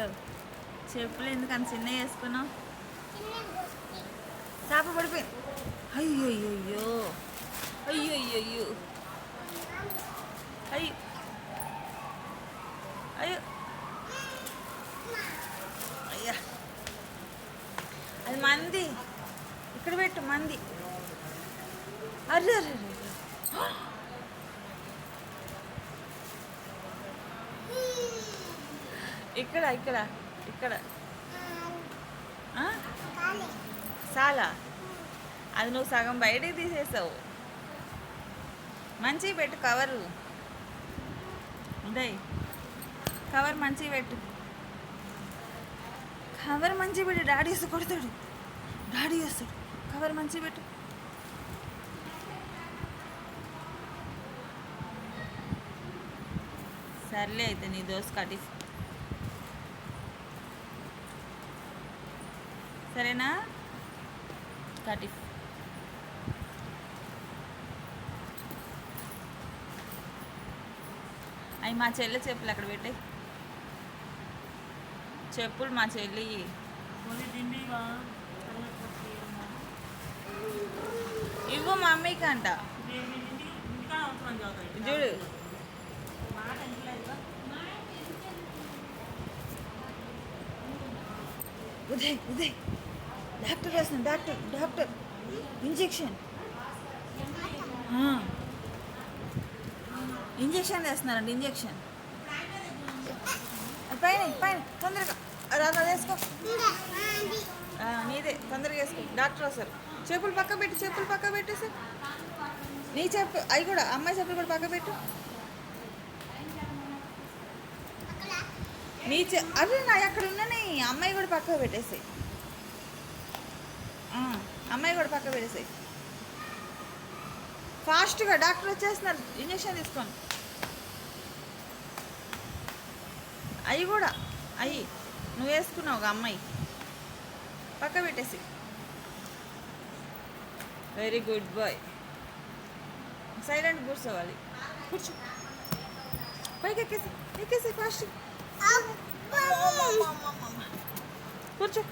చెప్పులు. ఎందుకని చిన్న వేసుకున్నావు? చేప పడిపోయింది అయ్యో అయ్యో అయ్యో. అయ్యో. అయ్యో. అయ్యా అది మంది. ఇక్కడ పెట్టు మంది. అర్రే అర్రే. ఇక్కడ ఇక్కడ ఇక్కడ. చాలా అది నువ్వు సగం బయటికి తీసేసావు. మంచి పెట్టు కవరు. ఉదయ్ కవర్ మంచి పెట్టు. కవర్ మంచిగా పెట్టు. డాడీ వేసి కొడతాడు. డాడీ వేస్తాడు కవర్ మంచిగా పెట్టు. సర్లే అయితే నీ దోశ కట్టి సరేనా? కటి అవి మా చెల్లి చెప్పులు అక్కడ పెట్టే చెప్పులు మా చెల్లి. ఇవ్వు మమ్మీకి అంట. చూడు. ఉదయ్ ఉదయ్. డాక్టర్ వేసిన డాక్టర్ డాక్టర్ ఇంజెక్షన్ ఇంజెక్షన్ వేస్తున్నారండి ఇంజెక్షన్ పైన పైన తొందరగా రాదా వేసుకో నీదే తొందరగా వేసుకో డాక్టర్ వస్తారు చెప్పులు పక్క పెట్టు చెప్పులు పక్క పెట్టు సార్ నీ చెప్పు అవి కూడా అమ్మాయి చెప్పులు కూడా పక్క పెట్టు నీ చె అరే నా అక్కడ ఉన్నాయి అమ్మాయి కూడా పక్క పెట్టేసాయి అమ్మాయి కూడా పక్క పెట్టేసాయి. ఫాస్ట్గా డాక్టర్ వచ్చేస్తున్నారు ఇంజక్షన్ తీసుకోండి అవి కూడా అవి నువ్వు వేసుకున్నావు ఒక అమ్మాయి. పక్క పెట్టేసి వెరీ గుడ్ బాయ్ సైలెంట్ కూర్చోవాలి. కూర్చో. పైకి ఎక్కేసి ఎక్కేసి ఫాస్ట్ కూర్చో.